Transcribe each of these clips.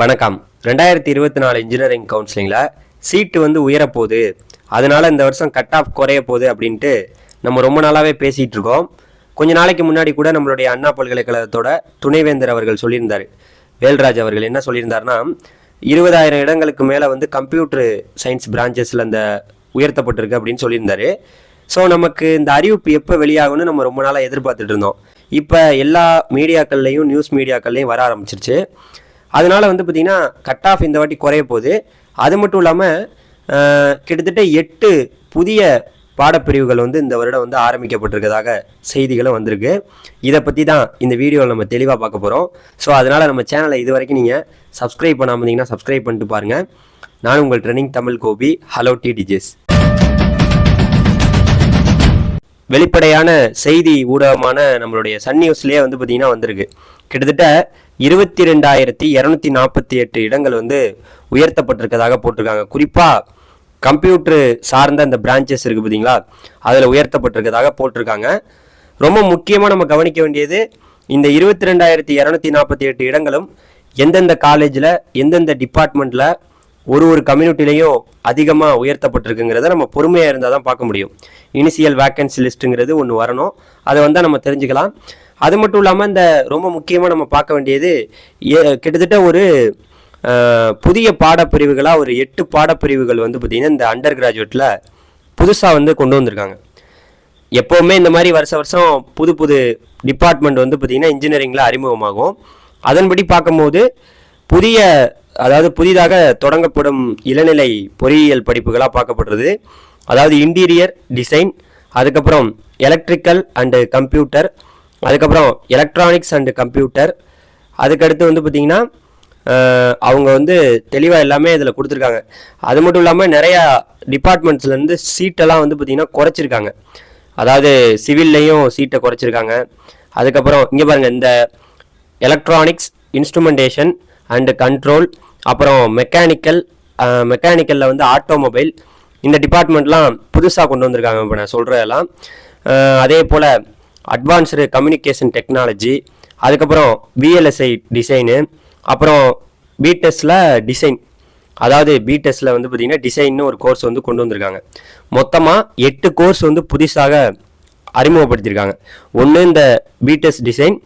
வணக்கம். ரெண்டாயிரத்தி இருபத்தி நாலு இன்ஜினியரிங் கவுன்சிலிங்கில் சீட்டு வந்து உயரப்போகுது. அதனால் இந்த வருஷம் கட் ஆஃப் குறைய போகுது அப்படின்ட்டு நம்ம ரொம்ப நாளாகவே பேசிகிட்டு இருக்கோம். கொஞ்ச நாளைக்கு முன்னாடி கூட நம்மளுடைய அண்ணா பல்கலைக்கழகத்தோட துணைவேந்தர் அவர்கள் சொல்லியிருந்தார். வேல்ராஜ் அவர்கள் என்ன சொல்லியிருந்தாருன்னா இருபதாயிரம் இடங்களுக்கு மேலே வந்து கம்ப்யூட்டர் சயின்ஸ் பிரான்ச்சஸில் அந்த உயர்த்தப்பட்டிருக்கு அப்படின்னு சொல்லியிருந்தார். ஸோ நமக்கு இந்த அறிவிப்பு எப்போ வெளியாகும்னு நம்ம ரொம்ப நாளாக எதிர்பார்த்துட்டு இருந்தோம். இப்போ எல்லா மீடியாக்கள்லையும் நியூஸ் மீடியாக்கள்லையும் வர ஆரம்பிச்சிருச்சு. அதனால வந்து பார்த்திங்கன்னா கட் ஆஃப் இந்த வாட்டி குறைய போகுது. அது மட்டும் இல்லாமல் கிட்டத்தட்ட எட்டு புதிய பாடப்பிரிவுகள் வந்து இந்த வருடம் வந்து ஆரம்பிக்கப்பட்டிருக்கதாக செய்திகளும் வந்திருக்கு. இதை பற்றி தான் இந்த வீடியோவில் நம்ம தெளிவாக பார்க்க போகிறோம் ஸோ அதனால் நம்ம சேனலை இது வரைக்கும் நீங்கள் சப்ஸ்கிரைப் பண்ணாமல் இருந்தீங்கன்னா சப்ஸ்கிரைப் பண்ணிட்டு பாருங்கள் நான் உங்கள் ட்ரெனிங் தமிழ் கோபி. ஹலோ டி டிஜிஸ் வெளிப்படையான செய்தி ஊடகமான நம்மளுடைய சன் நியூஸ்லேயே வந்து பார்த்திங்கன்னா வந்திருக்கு. கிட்டத்தட்ட இருபத்தி ரெண்டாயிரத்தி இரநூத்தி நாற்பத்தி எட்டு இடங்கள் வந்து உயர்த்தப்பட்டிருக்கதாக போட்டிருக்காங்க. குறிப்பாக கம்ப்யூட்டர் சார்ந்த அந்த பிரான்ச்சஸ் இருக்குது பார்த்தீங்களா அதில் உயர்த்தப்பட்டிருக்கதாக போட்டிருக்காங்க. ரொம்ப முக்கியமாக நம்ம கவனிக்க வேண்டியது இந்த இருபத்தி ரெண்டாயிரத்தி இரநூத்தி நாற்பத்தி எட்டு இடங்களும் எந்தெந்த காலேஜில் எந்தெந்த டிபார்ட்மெண்ட்டில் ஒரு ஒரு கம்யூனிட்டிலையும் அதிகமாக உயர்த்தப்பட்டிருக்குங்கிறத நம்ம பொறுமையாக இருந்தால் தான் பார்க்க முடியும். இனிஷியல் வேக்கன்சி லிஸ்ட்டுங்கிறது ஒன்று வரணும். அதை வந்தால் நம்ம தெரிஞ்சுக்கலாம். அது மட்டும் இல்லாமல் இந்த ரொம்ப முக்கியமாக நம்ம பார்க்க வேண்டியது ஏ- கிட்டத்தட்ட ஒரு புதிய பாடப்பிரிவுகளாக ஒரு எட்டு பாடப்பிரிவுகள் வந்து பார்த்திங்கன்னா இந்த அண்டர் கிராஜுவேட்டில் புதுசாக வந்து கொண்டு வந்திருக்காங்க. எப்போவுமே இந்த மாதிரி வருஷ வருஷம் புது புது டிபார்ட்மெண்ட் வந்து பார்த்திங்கன்னா இன்ஜினியரிங்கில் அறிமுகமாகும். அதன்படி பார்க்கும்போது புதிய அதாவது புதிதாக தொடங்கப்படும் இளநிலை பொறியியல் படிப்புகளாக பார்க்கப்படுறது. அதாவது இன்டீரியர் டிசைன் அதுக்கப்புறம் எலக்ட்ரிக்கல் அண்டு கம்ப்யூட்டர் அதுக்கப்புறம் எலக்ட்ரானிக்ஸ் அண்டு கம்ப்யூட்டர் அதுக்கடுத்து வந்து பார்த்திங்கன்னா அவங்க வந்து தெளிவாக எல்லாமே இதில் கொடுத்துருக்காங்க. அது மட்டும் இல்லாமல் நிறையா டிபார்ட்மெண்ட்ஸ்லேருந்து சீட்டெல்லாம் வந்து பார்த்திங்கன்னா குறைச்சிருக்காங்க. அதாவது சிவில்லையும் சீட்டை குறைச்சிருக்காங்க. அதுக்கப்புறம் இங்கே பாருங்கள் இந்த எலக்ட்ரானிக்ஸ் இன்ஸ்ட்ருமெண்டேஷன் அண்டு கண்ட்ரோல் அப்புறம் மெக்கானிக்கல் மெக்கானிக்கலில் வந்து ஆட்டோமொபைல் இந்த டிபார்ட்மெண்ட்லாம் புதுசாக கொண்டு வந்திருக்காங்க இப்போ நான் சொல்கிறதெல்லாம் அதே போல் அட்வான்ஸ்டு கம்யூனிகேஷன் டெக்னாலஜி அதுக்கப்புறம் விஎல்எஸ்ஐ டிசைனு அப்புறம் பிடெஸ்டில் டிசைன் அதாவது பிடெஸ்டில் வந்து பார்த்திங்கன்னா டிசைன்னு ஒரு கோர்ஸ் வந்து கொண்டு வந்திருக்காங்க. மொத்தமாக எட்டு கோர்ஸ் வந்து புதுசாக அறிமுகப்படுத்தியிருக்காங்க. ஒன்று இந்த பிடெஸ் டிசைன்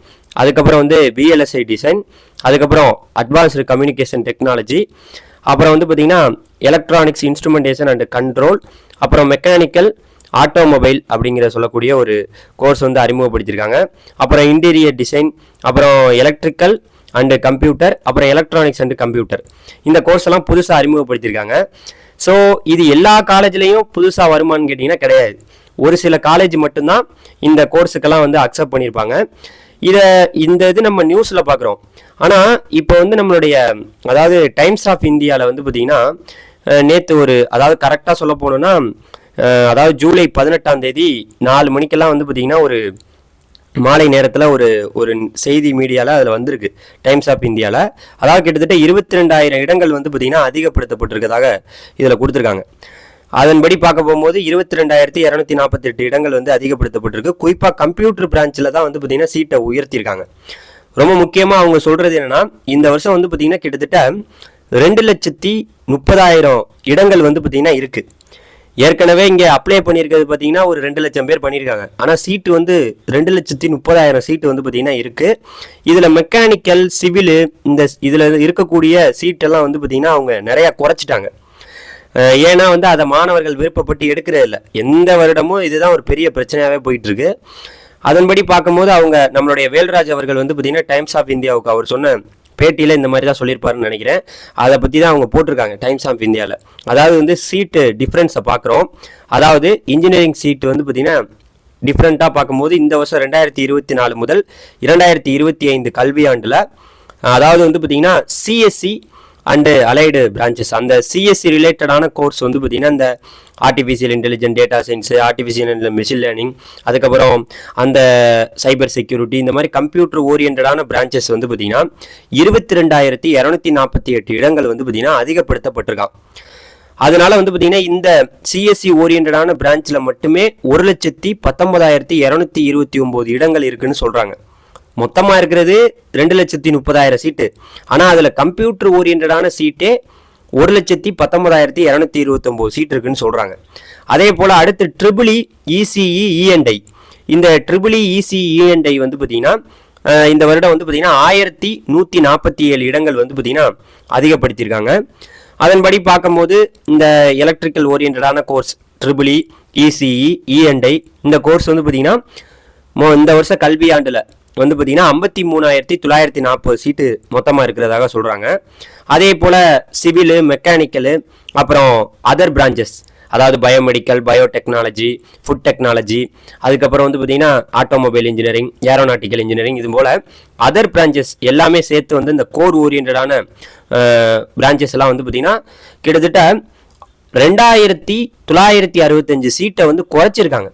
அதுக்கப்புறம் வந்து பிஎல்எஸ்ஐ டிசைன் அதுக்கப்புறம் அட்வான்ஸ்டு கம்யூனிகேஷன் டெக்னாலஜி அப்புறம் வந்து பார்த்திங்கன்னா எலக்ட்ரானிக்ஸ் இன்ஸ்ட்ருமெண்டேஷன் அண்ட் கண்ட்ரோல் அப்புறம் மெக்கானிக்கல் ஆட்டோமொபைல் அப்படிங்கிற சொல்லக்கூடிய ஒரு கோர்ஸ் வந்து அறிமுகப்படுத்தியிருக்காங்க. அப்புறம் இன்டீரியர் டிசைன் அப்புறம் எலக்ட்ரிக்கல் அண்டு கம்ப்யூட்டர் அப்புறம் எலக்ட்ரானிக்ஸ் அண்டு கம்ப்யூட்டர் இந்த கோர்ஸ் எல்லாம் புதுசாக அறிமுகப்படுத்தியிருக்காங்க. ஸோ இது எல்லா காலேஜ்லேயும் புதுசாக வருமான்னு கேட்டிங்கன்னா கிடையாது. ஒரு சில காலேஜ் மட்டும்தான் இந்த கோர்ஸுக்கெல்லாம் வந்து அக்செப்ட் பண்ணியிருப்பாங்க. இதை இந்த இது நம்ம நியூஸில் பார்க்குறோம் ஆனால் இப்போ வந்து நம்மளுடைய அதாவது டைம்ஸ் ஆஃப் இந்தியாவில் வந்து பார்த்திங்கன்னா நேற்று ஒரு அதாவது கரெக்டாக சொல்ல போனோன்னா அதாவது ஜூலை பதினெட்டாம் தேதி நாலு மணிக்கெல்லாம் வந்து பார்த்திங்கன்னா ஒரு மாலை நேரத்தில் ஒரு ஒரு செய்தி மீடியாவில் அதில் வந்திருக்கு டைம்ஸ் ஆஃப் இந்தியாவில் அதாவது கிட்டத்தட்ட இருபத்தி ரெண்டாயிரம் இடங்கள் வந்து பார்த்திங்கன்னா அதிகப்படுத்தப்பட்டிருக்கதாக இதில் கொடுத்துருக்காங்க. அதன்படி பார்க்க போகும்போது இருபத்தி ரெண்டாயிரத்தி இரநூத்தி நாற்பத்தெட்டு இடங்கள் வந்து அதிகப்படுத்தப்பட்டிருக்கு. குறிப்பாக கம்ப்யூட்டர் பிரான்ச்சில் தான் வந்து பார்த்திங்கன்னா சீட்டை உயர்த்தியிருக்காங்க. ரொம்ப முக்கியமாக அவங்க சொல்கிறது என்னென்னா இந்த வருஷம் வந்து பார்த்திங்கன்னா கிட்டத்தட்ட ரெண்டு லட்சத்தி முப்பதாயிரம் இடங்கள் வந்து பார்த்திங்கன்னா இருக்குது ஏற்கனவே இங்கே அப்ளை பண்ணியிருக்கிறது பார்த்தீங்கன்னா ஒரு ரெண்டு லட்சம் பேர் பண்ணியிருக்காங்க. ஆனால் சீட்டு வந்து ரெண்டு லட்சத்தி முப்பதாயிரம் சீட்டு வந்து பார்த்தீங்கன்னா இருக்குது இதில் மெக்கானிக்கல் சிவிலு இந்த இதில் இருக்கக்கூடிய சீட்டெல்லாம் வந்து பார்த்தீங்கன்னா அவங்க நிறையா குறைச்சிட்டாங்க. ஏன்னா வந்து அதை மாணவர்கள் விருப்பப்பட்டு எடுக்கிறது இல்லை. எந்த வருடமும் இதுதான் ஒரு பெரிய பிரச்சனையாகவே போயிட்டுருக்கு. அதன்படி பார்க்கும்போது அவங்க நம்மளுடைய வேல்ராஜ் அவர்கள் வந்து பார்த்திங்கன்னா டைம்ஸ் ஆஃப் இந்தியாவுக்கு அவர் சொன்ன பேட்டியில் இந்த மாதிரி தான் சொல்லியிருப்பாருன்னு நினைக்கிறேன். அதை பற்றி தான் அவங்க போட்டிருக்காங்க டைம்ஸ் ஆஃப் இந்தியாவில் அதாவது வந்து சீட்டு டிஃப்ரென்ஸை பார்க்குறோம். அதாவது இன்ஜினியரிங் சீட்டு வந்து பார்த்திங்கன்னா டிஃப்ரெண்ட்டாக பார்க்கும்போது இந்த வருஷம் ரெண்டாயிரத்தி இருபத்தி நாலு முதல் இரண்டாயிரத்தி இருபத்தி ஐந்து கல்வியாண்டில் அதாவது வந்து பார்த்திங்கன்னா சிஎஸ்சி அண்டு அலைடு பிரான்ச்சஸ் அந்த சிஎஸ்சி ரிலேட்டடான கோர்ஸ் வந்து பார்த்திங்கன்னா இந்த artificial intelligent data science artificial machine learning அதுக்கப்புறம் அந்த சைபர் செக்யூரிட்டி இந்த மாதிரி கம்ப்யூட்டர் ஓரியன்டான பிரான்ச்சஸ் வந்து பார்த்திங்கன்னா இருபத்தி ரெண்டாயிரத்தி இரநூத்தி நாற்பத்தி எட்டு இடங்கள் வந்து பார்த்திங்கன்னா அதிகப்படுத்தப்பட்டிருக்கான் அதனால வந்து பார்த்தீங்கன்னா இந்த சிஎஸ்சி ஓரியன்டான பிரான்ச்சில் மட்டுமே ஒரு லட்சத்தி பத்தொன்பதாயிரத்தி இரநூத்தி இருபத்தி ஒம்பது இடங்கள் இருக்குன்னு சொல்கிறாங்க மொத்தமாக இருக்கிறது ரெண்டு லட்சத்தி முப்பதாயிரம் சீட்டு. ஆனால் அதில் கம்ப்யூட்டர் ஓரியன்டான சீட்டே ஒரு லட்சத்தி பத்தொன்பதாயிரத்தி இரநூத்தி இருபத்தொம்போது சீட் இருக்குன்னு சொல்கிறாங்க அதே போல் அடுத்து ட்ரிபிளி இசிஇ இஎன்ஐ இந்த ட்ரிபிளி இசிஇ இஎன்ஐ வந்து பார்த்தீங்கன்னா இந்த வருடம் வந்து பார்த்திங்கன்னா ஆயிரத்தி நூற்றி நாற்பத்தி ஏழு இடங்கள் வந்து பார்த்திங்கன்னா அதிகப்படுத்தியிருக்காங்க. அதன்படி பார்க்கும்போது இந்த electrical ஓரியன்டான course triple E ECE E and I இந்த கோர்ஸ் வந்து பார்த்தீங்கன்னா மோ இந்த வருஷ கல்வியாண்டில் வந்து பார்த்தீங்கன்னா ஐம்பத்தி மூணாயிரத்தி தொள்ளாயிரத்தி நாற்பது சீட்டு மொத்தமாக இருக்கிறதாக சொல்கிறாங்க அதே போல் சிவிலு மெக்கானிக்கலு அப்புறம் அதர் பிரான்ச்சஸ் அதாவது பயோமெடிக்கல் பயோடெக்னாலஜி ஃபுட் டெக்னாலஜி அதுக்கப்புறம் வந்து பார்த்தீங்கன்னா ஆட்டோமொபைல் இன்ஜினியரிங் ஏரோநாட்டிக்கல் இன்ஜினியரிங் இது போல் அதர் பிரான்ச்சஸ் எல்லாமே சேர்த்து வந்து இந்த கோர் ஓரியன்டான பிரான்ச்சஸ் எல்லாம் வந்து பார்த்திங்கன்னா கிட்டத்தட்ட ரெண்டாயிரத்தி தொள்ளாயிரத்தி அறுபத்தஞ்சு சீட்டை வந்து குறைச்சிருக்காங்க.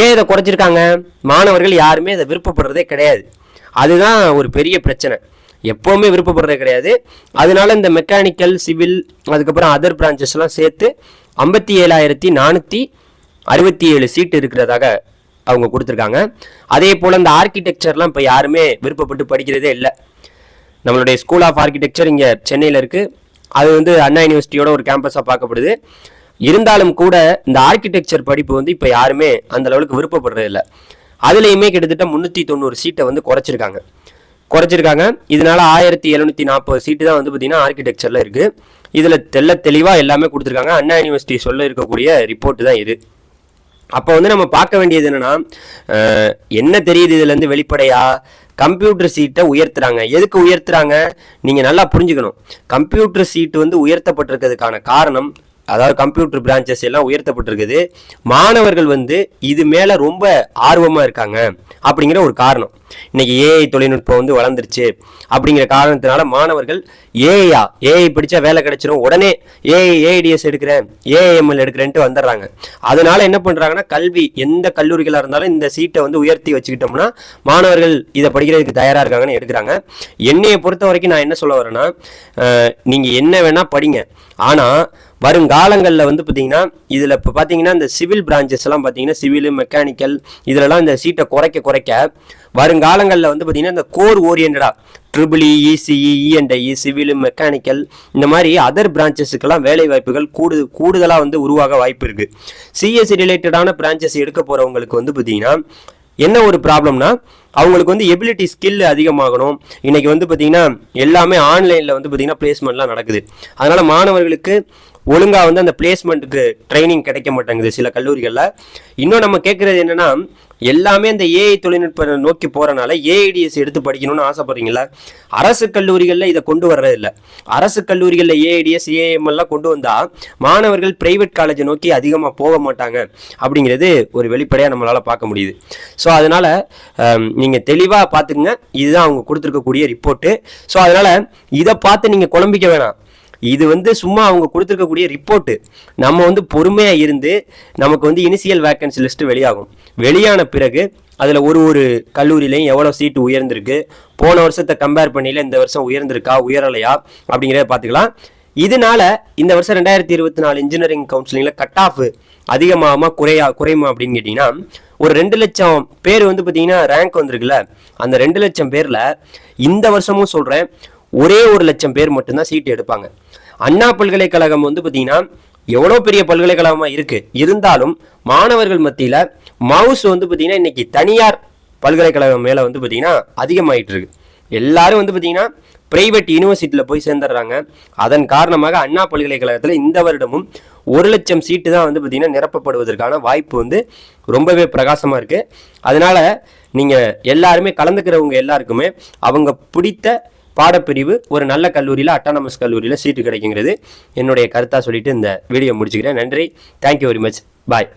ஏன் இதை குறைச்சிருக்காங்க? மாணவர்கள் யாருமே இதை விருப்பப்படுறதே கிடையாது. அதுதான் ஒரு பெரிய பிரச்சனை. எப்போவுமே விருப்பப்படுறதே கிடையாது. அதனால இந்த மெக்கானிக்கல் சிவில் அதுக்கப்புறம் அதர் பிரான்ச்சஸ்லாம் சேர்த்து ஐம்பத்தி ஏழாயிரத்தி நானூற்றி அறுபத்தி ஏழு சீட் இருக்கிறதாக அவங்க கொடுத்துருக்காங்க. அதே போல் இந்த ஆர்கிடெக்சர்லாம் இப்போ யாருமே விருப்பப்பட்டு படிக்கிறதே இல்லை. நம்மளுடைய ஸ்கூல் ஆஃப் ஆர்கிடெக்சர் இங்கே சென்னையில் இருக்குது அது வந்து அண்ணா யூனிவர்சிட்டியோட ஒரு கேம்பஸாக பார்க்கப்படுது. இருந்தாலும் கூட இந்த ஆர்கிடெக்சர் படிப்பு வந்து இப்போ யாருமே அந்த லெவலுக்கு விருப்பப்படுறது இல்லை அதுலேயுமே கிட்டத்தட்ட முந்நூற்றி தொண்ணூறு சீட்டை வந்து குறைச்சிருக்காங்க. குறைச்சிருக்காங்க. இதனால ஆயிரத்தி எழுநூத்தி நாற்பது சீட்டு தான் வந்து பார்த்தீங்கன்னா ஆர்கிடெக்சரில் இருக்குது இதில் தெள்ள தெளிவாக எல்லாமே கொடுத்துருக்காங்க. அண்ணா யூனிவர்சிட்டி சொல்ல இருக்கக்கூடிய ரிப்போர்ட் தான் இது. அப்போ வந்து நம்ம பார்க்க வேண்டியது என்னென்னா என்ன தெரியுது இதுலேருந்து வெளிப்படையா? கம்ப்யூட்டர் சீட்டை உயர்த்துறாங்க. எதுக்கு உயர்த்துறாங்க? நீங்கள் நல்லா புரிஞ்சுக்கணும். கம்ப்யூட்டர் சீட்டு வந்து உயர்த்தப்பட்டிருக்கிறதுக்கான காரணம் அதாவது கம்ப்யூட்டர் பிரான்ச்சஸ் எல்லாம் உயர்த்தப்பட்டிருக்குது. மாணவர்கள் வந்து இது மேலே ரொம்ப ஆர்வமாக இருக்காங்க அப்படிங்கிற ஒரு காரணம். இன்னைக்கு ஏஐ தொழில்நுட்பம் வந்து வளர்ந்துருச்சு அப்படிங்கிற காரணத்தினால மாணவர்கள் ஏஐயா ஏஐ படித்தா வேலை கிடைச்சிரும். உடனே ஏஐ ஏஐடிஎஸ் எடுக்கிறேன் ஏஐஎம்எல் எடுக்கிறேன்ட்டு வந்துடுறாங்க. அதனால என்ன பண்ணுறாங்கன்னா கல்வி எந்த கல்லூரிகளாக இருந்தாலும் இந்த சீட்டை வந்து உயர்த்தி வச்சுக்கிட்டோம்னா மாணவர்கள் இதை படிக்கிறதுக்கு தயாராக இருக்காங்கன்னு எடுக்கிறாங்க. என்னையை பொறுத்த வரைக்கும் நான் என்ன சொல்ல வரேன்னா நீங்கள் என்ன வேணால் படிங்க. ஆனால் வருங்காலங்களில் வந்து பார்த்தீங்கன்னா இதில் இப்போ பார்த்தீங்கன்னா இந்த சிவில் பிரான்ச்சஸ் எல்லாம் பார்த்தீங்கன்னா சிவில் மெக்கானிக்கல் இதிலலாம் இந்த சீட்டை குறைக்க குறைக்க வருங்காலங்களில் வந்து பார்த்தீங்கன்னா இந்த core ஓரியன்டா triple ECE ENI civil mechanical இந்த மாதிரி அதர் பிரான்ச்சஸுக்கெல்லாம் வேலை வாய்ப்புகள் கூடு கூடுதலாக வந்து உருவாக வாய்ப்பு இருக்குது சிஎஸ்சி ரிலேட்டடான பிரான்ச்சஸ் எடுக்க போகிறவங்களுக்கு வந்து பார்த்தீங்கன்னா என்ன ஒரு ப்ராப்ளம்னா அவங்களுக்கு வந்து எபிலிட்டி ஸ்கில் அதிகமாகணும். இன்றைக்கி வந்து பார்த்தீங்கன்னா எல்லாமே ஆன்லைனில் வந்து பார்த்தீங்கன்னா பிளேஸ்மெண்ட்லாம் நடக்குது. அதனால் மாணவர்களுக்கு ஒழுங்காக வந்து அந்த பிளேஸ்மெண்ட்டுக்கு ட்ரைனிங் கிடைக்க மாட்டேங்குது சில கல்லூரிகளில். இன்னும் நம்ம கேட்குறது என்னன்னா எல்லாமே அந்த ஏஐ தொழில்நுட்ப நோக்கி போகிறனால ஏஐடிஎஸ் எடுத்து படிக்கணும்னு ஆசைப்படுறீங்களா அரசு கல்லூரிகளில் இதை கொண்டு வர்றது அரசு கல்லூரிகளில் ஏஐடிஎஸ் ஏஎம் எல்லாம் கொண்டு வந்தால் மாணவர்கள் பிரைவேட் காலேஜை நோக்கி அதிகமாக போக மாட்டாங்க அப்படிங்கிறது ஒரு வெளிப்படையாக நம்மளால் பார்க்க முடியுது. ஸோ அதனால் நீங்கள் தெளிவாக பார்த்துக்குங்க. இதுதான் அவங்க கொடுத்துருக்கக்கூடிய ரிப்போர்ட்டு ஸோ அதனால் இதை பார்த்து நீங்கள் குழம்பிக்க வேணாம். இது வந்து சும்மா அவங்க கொடுத்துருக்கக்கூடிய ரிப்போர்ட்டு நம்ம வந்து பொறுமையாக இருந்து நமக்கு வந்து இனிஷியல் வேக்கன்சி லிஸ்ட்டு வெளியாகும். வெளியான பிறகு அதில் ஒரு ஒரு கல்லூரியிலையும் எவ்வளோ சீட்டு உயர்ந்திருக்கு? போன வருஷத்தை கம்பேர் பண்ணியில் இந்த வருஷம் உயர்ந்திருக்கா? உயரலையா? அப்படிங்கிறத பார்த்துக்கலாம். இதனால இந்த வருஷம் ரெண்டாயிரத்தி இருபத்தி நாலு இன்ஜினியரிங் கவுன்சிலிங்கில் கட் ஆஃப் அதிகமாகமா குறையா குறையுமா அப்படின்னு கேட்டிங்கன்னா ஒரு ரெண்டு லட்சம் பேர் வந்து பார்த்தீங்கன்னா ரேங்க் வந்திருக்குல்ல. அந்த ரெண்டு லட்சம் பேரில் இந்த வருஷமும் சொல்கிறேன் ஒரே ஒரு லட்சம் பேர் மட்டும்தான் சீட்டு எடுப்பாங்க. அண்ணா பல்கலைக்கழகம் வந்து பார்த்தீங்கன்னா எவ்வளோ பெரிய பல்கலைக்கழகமாக இருக்குது இருந்தாலும் மாணவர்கள் மத்தியில் மவுஸ் வந்து பார்த்தீங்கன்னா இன்றைக்கி தனியார் பல்கலைக்கழகம் மேலே வந்து பார்த்தீங்கன்னா அதிகமாகிட்டு இருக்கு. எல்லாரும் வந்து பார்த்தீங்கன்னா பிரைவேட் யூனிவர்சிட்டியில் போய் சேர்ந்துடுறாங்க. அதன் காரணமாக அண்ணா பல்கலைக்கழகத்தில் இந்த வருடமும் ஒரு லட்சம் சீட்டு தான் வந்து பார்த்தீங்கன்னா நிரப்பப்படுவதற்கான வாய்ப்பு வந்து ரொம்பவே பிரகாசமாக இருக்குது அதனால் நீங்கள் எல்லாருமே கலந்துக்கிறவங்க எல்லாருக்குமே அவங்க பிடித்த பாடப்பிரிவு ஒரு நல்ல கல்லூரியில் அட்டானமஸ் கல்லூரியில் சீட்டு கிடைக்குங்கிறது என்னுடைய கருத்தாக சொல்லிட்டு இந்த வீடியோ முடிச்சுக்கிறேன். நன்றி. Thank you very much bye